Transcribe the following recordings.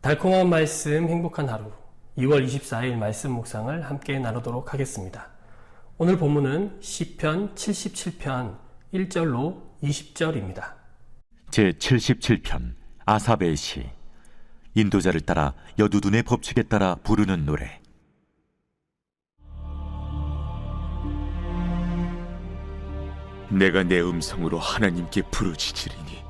달콤한 말씀, 행복한 하루. 2월 24일 말씀 묵상을 함께 나누도록 하겠습니다. 오늘 본문은 시편 77편 1절로 20절입니다. 제 77편 아사베의 시 인도자를 따라 여두둔의 법칙에 따라 부르는 노래 내가 내 음성으로 하나님께 부르짖으리니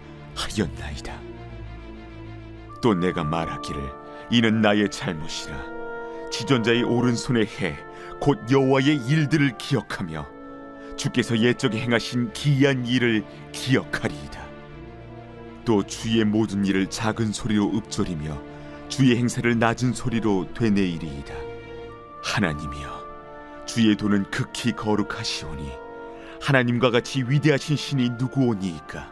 하였나이다. 또 내가 말하기를 이는 나의 잘못이라 지존자의 오른손의 해 곧 여호와의 일들을 기억하며 주께서 옛적에 행하신 기이한 일을 기억하리이다. 또 주의 모든 일을 작은 소리로 읊조리며 주의 행사를 낮은 소리로 되뇌이리이다. 하나님이여 주의 도는 극히 거룩하시오니 하나님과 같이 위대하신 신이 누구오니이까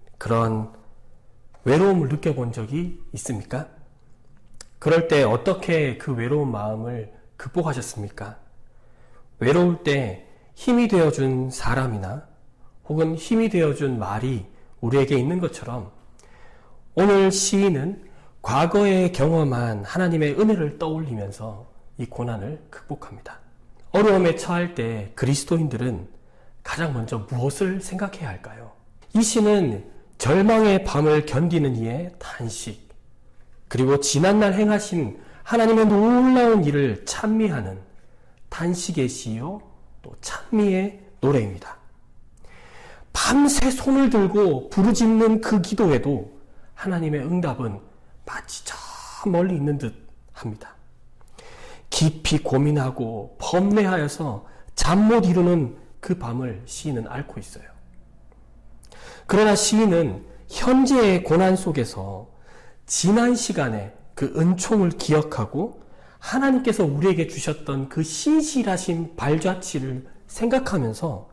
그런 외로움을 느껴본 적이 있습니까? 그럴 때 어떻게 그 외로운 마음을 극복하셨습니까? 외로울 때 힘이 되어준 사람이나 혹은 힘이 되어준 말이 우리에게 있는 것처럼 오늘 시인은 과거에 경험한 하나님의 은혜를 떠올리면서 이 고난을 극복합니다. 어려움에 처할 때 그리스도인들은 가장 먼저 무엇을 생각해야 할까요? 이 시는 절망의 밤을 견디는 이의 탄식, 그리고 지난날 행하신 하나님의 놀라운 일을 찬미하는 탄식의 시요, 또 찬미의 노래입니다. 밤새 손을 들고 부르짖는 그 기도에도 하나님의 응답은 마치 저 멀리 있는 듯 합니다. 깊이 고민하고 범례하여서 잠 못 이루는 그 밤을 시인은 앓고 있어요. 그러나 시인은 현재의 고난 속에서 지난 시간에 그 은총을 기억하고 하나님께서 우리에게 주셨던 그 신실하신 발자취를 생각하면서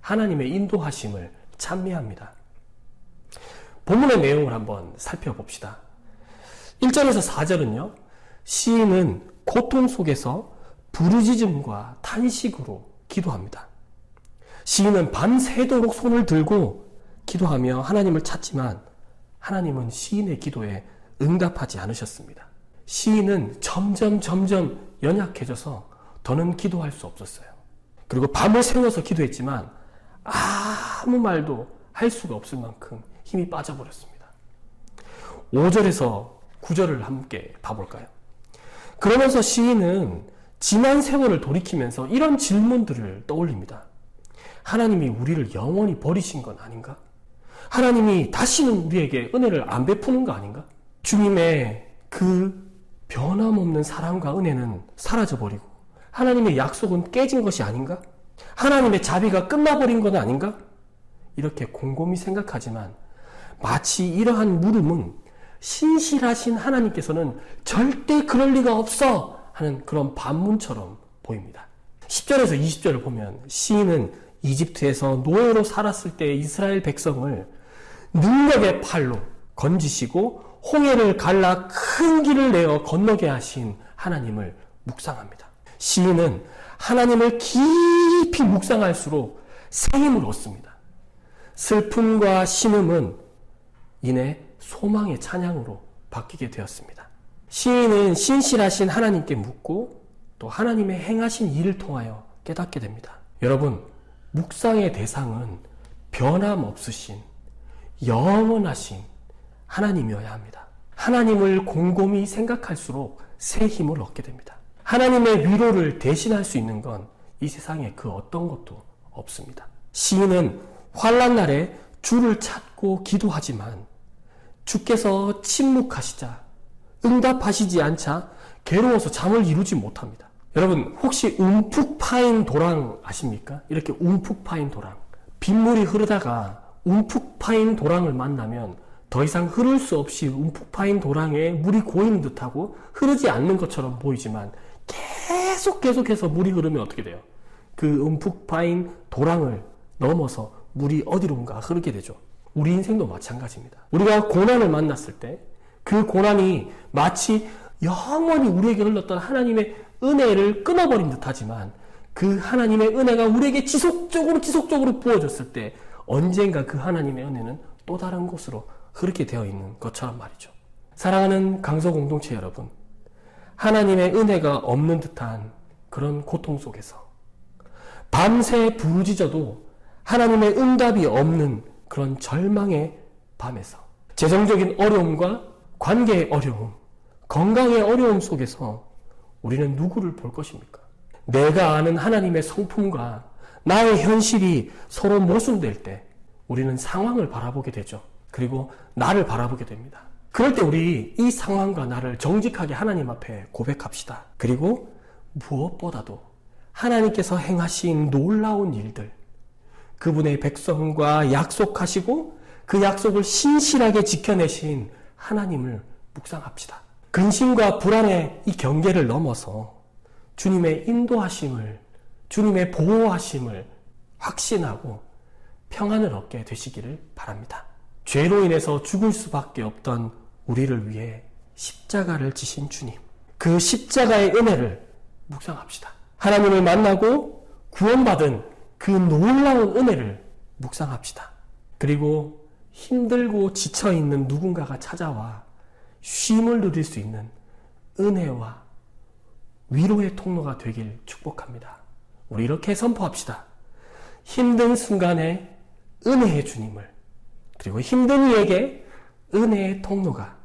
하나님의 인도하심을 찬미합니다. 본문의 내용을 한번 살펴봅시다. 1절에서 4절은요, 시인은 고통 속에서 부르짖음과 탄식으로 기도합니다. 시인은 밤새도록 손을 들고 기도하며 하나님을 찾지만 하나님은 시인의 기도에 응답하지 않으셨습니다. 시인은 점점 점점 연약해져서 더는 기도할 수 없었어요. 그리고 밤을 새워서 기도했지만 아무 말도 할 수가 없을 만큼 힘이 빠져버렸습니다. 5절에서 9절을 함께 봐볼까요? 그러면서 시인은 지난 세월을 돌이키면서 이런 질문들을 떠올립니다. 하나님이 우리를 영원히 버리신 건 아닌가? 하나님이 다시는 우리에게 은혜를 안 베푸는 거 아닌가? 주님의 그 변함없는 사랑과 은혜는 사라져버리고 하나님의 약속은 깨진 것이 아닌가? 하나님의 자비가 끝나버린 건 아닌가? 이렇게 곰곰이 생각하지만 마치 이러한 물음은 신실하신 하나님께서는 절대 그럴 리가 없어 하는 그런 반문처럼 보입니다. 10절에서 20절을 보면 시인은 이집트에서 노예로 살았을 때 이스라엘 백성을 능력의 팔로 건지시고 홍해를 갈라 큰 길을 내어 건너게 하신 하나님을 묵상합니다. 시인은 하나님을 깊이 묵상할수록 새 힘을 얻습니다. 슬픔과 신음은 이내 소망의 찬양으로 바뀌게 되었습니다. 시인은 신실하신 하나님께 묻고 또 하나님의 행하신 일을 통하여 깨닫게 됩니다. 여러분, 묵상의 대상은 변함없으신 영원하신 하나님이어야 합니다. 하나님을 곰곰이 생각할수록 새 힘을 얻게 됩니다. 하나님의 위로를 대신할 수 있는 건 이 세상에 그 어떤 것도 없습니다. 시인은 환란 날에 주를 찾고 기도하지만 주께서 침묵하시자 응답하시지 않자 괴로워서 잠을 이루지 못합니다. 여러분 혹시 움푹 파인 도랑 아십니까? 이렇게 움푹 파인 도랑 빗물이 흐르다가 움푹 파인 도랑을 만나면 더 이상 흐를 수 없이 움푹 파인 도랑에 물이 고이는 듯하고 흐르지 않는 것처럼 보이지만 계속 계속해서 물이 흐르면 어떻게 돼요? 그 움푹 파인 도랑을 넘어서 물이 어디론가 흐르게 되죠. 우리 인생도 마찬가지입니다. 우리가 고난을 만났을 때 그 고난이 마치 영원히 우리에게 흘렀던 하나님의 은혜를 끊어버린 듯하지만 그 하나님의 은혜가 우리에게 지속적으로 지속적으로 부어졌을 때 언젠가 그 하나님의 은혜는 또 다른 곳으로 흐르게 되어 있는 것처럼 말이죠. 사랑하는 강서 공동체 여러분, 하나님의 은혜가 없는 듯한 그런 고통 속에서 밤새 부르짖어도 하나님의 응답이 없는 그런 절망의 밤에서 재정적인 어려움과 관계의 어려움, 건강의 어려움 속에서 우리는 누구를 볼 것입니까? 내가 아는 하나님의 성품과 나의 현실이 서로 모순될 때 우리는 상황을 바라보게 되죠. 그리고 나를 바라보게 됩니다. 그럴 때 우리 이 상황과 나를 정직하게 하나님 앞에 고백합시다. 그리고 무엇보다도 하나님께서 행하신 놀라운 일들, 그분의 백성과 약속하시고 그 약속을 신실하게 지켜내신 하나님을 묵상합시다. 근심과 불안의 이 경계를 넘어서 주님의 인도하심을, 주님의 보호하심을 확신하고 평안을 얻게 되시기를 바랍니다. 죄로 인해서 죽을 수밖에 없던 우리를 위해 십자가를 지신 주님. 그 십자가의 은혜를 묵상합시다. 하나님을 만나고 구원받은 그 놀라운 은혜를 묵상합시다. 그리고 힘들고 지쳐있는 누군가가 찾아와 쉼을 누릴 수 있는 은혜와 위로의 통로가 되길 축복합니다. 우리 이렇게 선포합시다. 힘든 순간에 은혜의 주님을 그리고 힘든 이에게 은혜의 통로가